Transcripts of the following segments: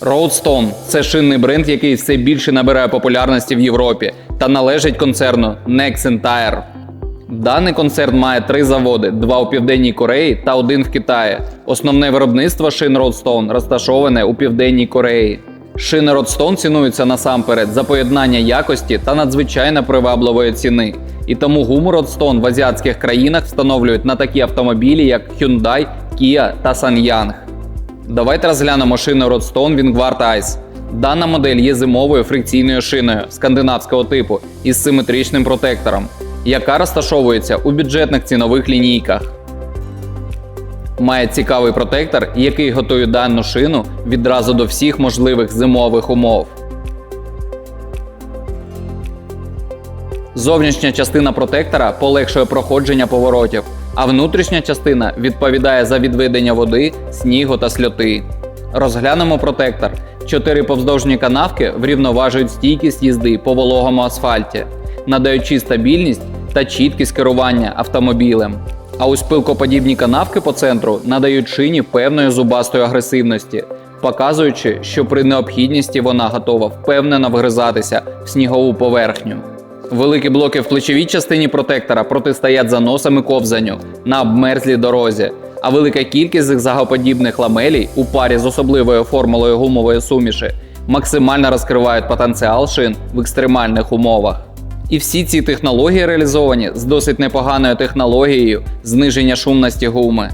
Roadstone – це шинний бренд, який все більше набирає популярності в Європі та належить концерну Nexen Tire. Даний концерн має три заводи: два у південній Кореї та один в Китаї. Основне виробництво шин Roadstone розташоване у південній Кореї. Шини Roadstone цінуються насамперед за поєднання якості та надзвичайно привабливої ціни. І тому гуму Roadstone в азіатських країнах встановлюють на такі автомобілі, як Hyundai, Kia та Sanyang. Давайте розглянемо шину Roadstone Wingward Ice. Дана модель є зимовою фрикційною шиною скандинавського типу із симетричним протектором, яка розташовується у бюджетних цінових лінійках. Має цікавий протектор, який готує дану шину відразу до всіх можливих зимових умов. Зовнішня частина протектора полегшує проходження поворотів, а внутрішня частина відповідає за відведення води, снігу та сльоти. Розглянемо протектор. Чотири повздовжні канавки врівноважують стійкість їзди по вологому асфальті, надаючи стабільність та чіткість керування автомобілем. А ось пилкоподібні канавки по центру надають шині певної зубастої агресивності, показуючи, що при необхідності вона готова впевнено вгризатися в снігову поверхню. Великі блоки в плечовій частині протектора протистоять заносам і ковзанню на обмерзлій дорозі, а велика кількість зигзагоподібних ламелій у парі з особливою формулою гумової суміші максимально розкривають потенціал шин в екстремальних умовах. І всі ці технології реалізовані з досить непоганою технологією зниження шумності гуми.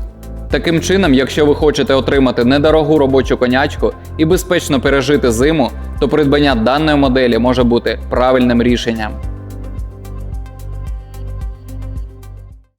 Таким чином, якщо ви хочете отримати недорогу робочу конячку і безпечно пережити зиму, то придбання даної моделі може бути правильним рішенням.